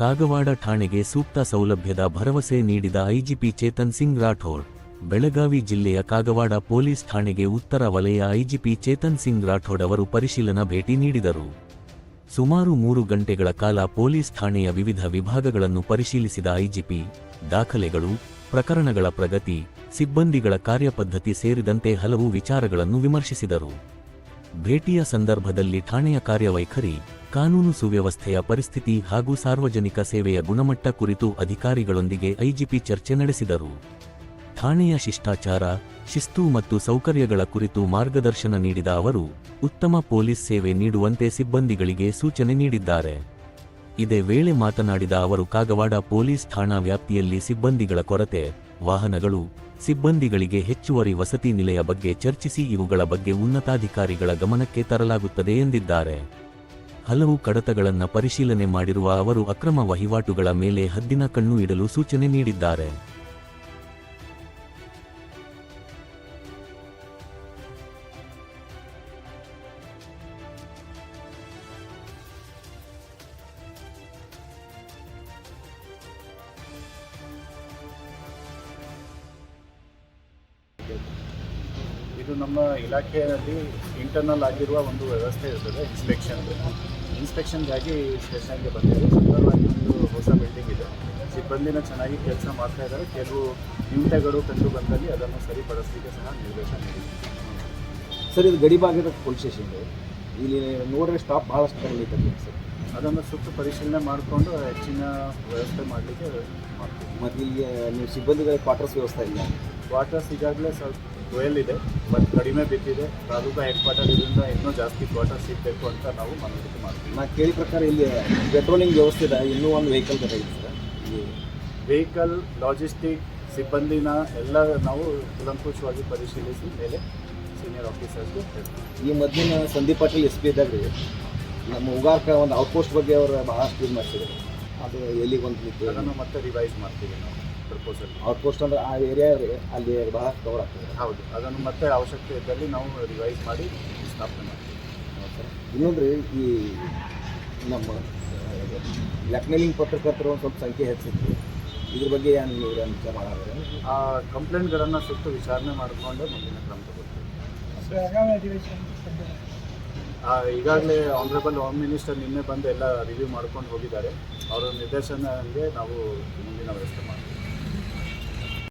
ಕಾಗವಾಡ ಠಾಣೆಗೆ ಸೂಕ್ತ ಸೌಲಭ್ಯದ ಭರವಸೆ ನೀಡಿದ ಐಜಿಪಿ ಚೇತನ್ ಸಿಂಗ್ ರಾಠೋಡ್, ಬೆಳಗಾವಿ ಜಿಲ್ಲೆಯ ಕಾಗವಾಡ ಪೊಲೀಸ್ ಠಾಣೆಗೆ ಉತ್ತರ ವಲಯ ಐಜಿಪಿ ಚೇತನ್ ಸಿಂಗ್ ರಾಠೋಡ್ ಅವರು ಪರಿಶೀಲನಾ ಭೇಟಿ ನೀಡಿದರು. ಸುಮಾರು ಮೂರು ಗಂಟೆಗಳ ಕಾಲ ಪೊಲೀಸ್ ಠಾಣೆಯ ವಿವಿಧ ವಿಭಾಗಗಳನ್ನು ಪರಿಶೀಲಿಸಿದ ಐಜಿಪಿ, ದಾಖಲೆಗಳು, ಪ್ರಕರಣಗಳ ಪ್ರಗತಿ, ಸಿಬ್ಬಂದಿಗಳ ಕಾರ್ಯಪದ್ಧತಿ ಸೇರಿದಂತೆ ಹಲವು ವಿಚಾರಗಳನ್ನು ವಿಮರ್ಶಿಸಿದರು. ಭೇಟಿಯ ಸಂದರ್ಭದಲ್ಲಿ ಠಾಣೆಯ ಕಾರ್ಯವೈಖರಿ, ಕಾನೂನು ಸುವ್ಯವಸ್ಥೆಯ ಪರಿಸ್ಥಿತಿ ಹಾಗೂ ಸಾರ್ವಜನಿಕ ಸೇವೆಯ ಗುಣಮಟ್ಟ ಕುರಿತು ಅಧಿಕಾರಿಗಳೊಂದಿಗೆ ಐಜಿಪಿ ಚರ್ಚೆ ನಡೆಸಿದರು. ಠಾಣೆಯ ಶಿಷ್ಟಾಚಾರ, ಶಿಸ್ತು ಮತ್ತು ಸೌಕರ್ಯಗಳ ಕುರಿತು ಮಾರ್ಗದರ್ಶನ ನೀಡಿದ ಅವರು, ಉತ್ತಮ ಪೊಲೀಸ್ ಸೇವೆ ನೀಡುವಂತೆ ಸಿಬ್ಬಂದಿಗಳಿಗೆ ಸೂಚನೆ ನೀಡಿದ್ದಾರೆ. ಇದೇ ವೇಳೆ ಮಾತನಾಡಿದ ಅವರು, ಕಾಗವಾಡ ಪೊಲೀಸ್ ಠಾಣಾ ವ್ಯಾಪ್ತಿಯಲ್ಲಿ ಸಿಬ್ಬಂದಿಗಳ ಕೊರತೆ ವಾಹನಗಳು, ಸಿಬ್ಬಂದಿಗಳಿಗೆ ಹೆಚ್ಚುವರಿ ವಸತಿ ನಿಲಯ ಬಗ್ಗೆ ಚರ್ಚಿಸಿ ಇವುಗಳ ಬಗ್ಗೆ ಉನ್ನತಾಧಿಕಾರಿಗಳ ಗಮನಕ್ಕೆ ತರಲಾಗುತ್ತದೆ ಎಂದಿದ್ದಾರೆ. ಹಲವು ಕಡತಗಳನ್ನು ಪರಿಶೀಲನೆ ಮಾಡಿರುವ ಅವರು ಅಕ್ರಮ ವಹಿವಾಟುಗಳ ಮೇಲೆ ಹದ್ದಿನ ಕಣ್ಣು ಇಡಲು ಸೂಚನೆ ನೀಡಿದ್ದಾರೆ. ಇದು ನಮ್ಮ ಇಲಾಖೆಯಲ್ಲಿ ಇಂಟರ್ನಲ್ ಆಗಿರುವ ಒಂದು ವ್ಯವಸ್ಥೆ ಇರ್ತದೆ ಇನ್ಸ್ಪೆಕ್ಷನ್ ಇನ್ಸ್ಪೆಕ್ಷನ್ಗಾಗಿ ಸ್ಟೇಷನ್ಗೆ ಬಂದಿದೆ. ಸುಂದರವಾಗಿ ಒಂದು ಹೊಸ ಬಿಲ್ಡಿಂಗ್ ಇದೆ. ಸಿಬ್ಬಂದಿನ ಚೆನ್ನಾಗಿ ಕೆಲಸ ಮಾಡ್ತಾ ಇದ್ದಾರೆ. ಕೆಲವು ನ್ಯೂನತೆಗಳು ಕಂಡು ಬಂದಲ್ಲಿ ಅದನ್ನು ಸರಿಪಡಿಸಲಿಕ್ಕೆ ಸಹ ನಿರ್ದೇಶನ ನೀಡಿದೆ. ಸರ್, ಇದು ಗಡಿಭಾಗದ ಪೊಲೀಸ್ ಸ್ಟೇಷನ್ ಇಲ್ಲಿ ನೋಡ್ರೆ ಸ್ಟಾಪ್ ಭಾಳಷ್ಟು ಕಡಿಮೆ ಸರ್. ಅದನ್ನು ಸುತ್ತು ಪರಿಶೀಲನೆ ಮಾಡಿಕೊಂಡು ಹೆಚ್ಚಿನ ವ್ಯವಸ್ಥೆ ಮಾಡಲಿಕ್ಕೆ ಮಾಡ್ತೀವಿ. ಮತ್ತು ನೀವು ಸಿಬ್ಬಂದಿಗಳ ಕ್ವಾರ್ಟರ್ಸ್ ವ್ಯವಸ್ಥೆ ಇಲ್ಲ. ಕ್ವಾರ್ಟರ್ಸ್ ಈಗಾಗಲೇ ಸ್ವಲ್ಪ ಟ್ವೆಲ್ ಇದೆ ಬಟ್ ಕಡಿಮೆ ಬಿದ್ದಿದೆ. ತಾಲೂಕು ಹೆಡ್ ಕ್ವಾರ್ಟರ್ ಇದರಿಂದ ಇನ್ನೂ ಜಾಸ್ತಿ ಕ್ವಾರ್ಟರ್ ಸಿಗಬೇಕು ಅಂತ ನಾವು ಮನವರಿಕೆ ಮಾಡ್ತೀವಿ. ನಾನು ಕೇಳಿ ಪ್ರಕಾರ ಇಲ್ಲಿ ಪೆಟ್ರೋಲಿಂಗ್ ವ್ಯವಸ್ಥೆ ಇದೆ ಇನ್ನೂ ಒಂದು ವೆಹಿಕಲ್ ಇಲ್ಲಿ ವೆಹಿಕಲ್ ಲಾಜಿಸ್ಟಿಕ್ ಸಿಬ್ಬಂದಿನ ಎಲ್ಲ ನಾವು ಕುಲಂಕುಷವಾಗಿ ಪರಿಶೀಲಿಸಿ ಮೇಲೆ ಸೀನಿಯರ್ ಆಫೀಸರ್ಸ್ಗೆ ಈ ಮಧ್ಯಾಹ್ನ ಸಂದೀಪ್ ಪಾಟೀಲ್ ಎಸ್ ಪಿ ಇದ್ದಾಗ ರೀ ನಮ್ಮ ಉಗಾರ್ಕ ಒಂದು ಔಟ್ಪೋಸ್ಟ್ ಬಗ್ಗೆ ಅವರು ಬಹಳಷ್ಟು ಇದು ಮಾಡ್ತಿದ್ದಾರೆ. ಅದು ಎಲ್ಲಿಗೆ ಒಂದು ನಿಂತು ಅದನ್ನು ಮತ್ತೆ ರಿವೈಸ್ ಮಾಡ್ತೀವಿ ನಾವು ಪ್ರಪೋಸಲ್ ಔಟ್ಪೋಸ್ಟ್ ಅಂದ್ರೆ ಆ ಏರಿಯಾ ಅಲ್ಲಿ ಬಹಳಷ್ಟು ಕವರ್ ಆಗ್ತದೆ. ಹೌದು ಅದನ್ನು ಮತ್ತೆ ಅವಶ್ಯಕತೆ ಇದ್ದಲ್ಲಿ ನಾವು ರಿವೈಸ್ ಮಾಡಿ ಸ್ಥಾಪನೆ ಮಾಡ್ತೀವಿ. ಇನ್ನೊಂದು ರೀ ಈ ನಮ್ಮ ಲಕ್ನಲಿಂಗ್ ಪತ್ರಕರ್ತರು ಒಂದು ಸ್ವಲ್ಪ ಸಂಖ್ಯೆ ಹೆಚ್ಚಿತ್ತು. ಇದ್ರ ಬಗ್ಗೆ ಏನು ನೀವು ವಿಚಾರ ಮಾಡಿದ್ರೆ ಆ ಕಂಪ್ಲೇಂಟ್ಗಳನ್ನು ಸುತ್ತ ವಿಚಾರಣೆ ಮಾಡಿಕೊಂಡು ಮುಂದಿನ ಕ್ರಮ ತಗೊಳ್ತೀವಿ ಈಗಾಗಲೇ ಆನರೇಬಲ್ ಹೋಮ್ ಮಿನಿಸ್ಟರ್ ನಿನ್ನೆ ಬಂದು ಎಲ್ಲ ರಿವ್ಯೂ ಮಾಡ್ಕೊಂಡು ಹೋಗಿದ್ದಾರೆ. ಅವರ ನಿರ್ದೇಶನಕ್ಕೆ ನಾವು ಮುಂದಿನ ವ್ಯವಸ್ಥೆ ಮಾಡ್ತೀವಿ.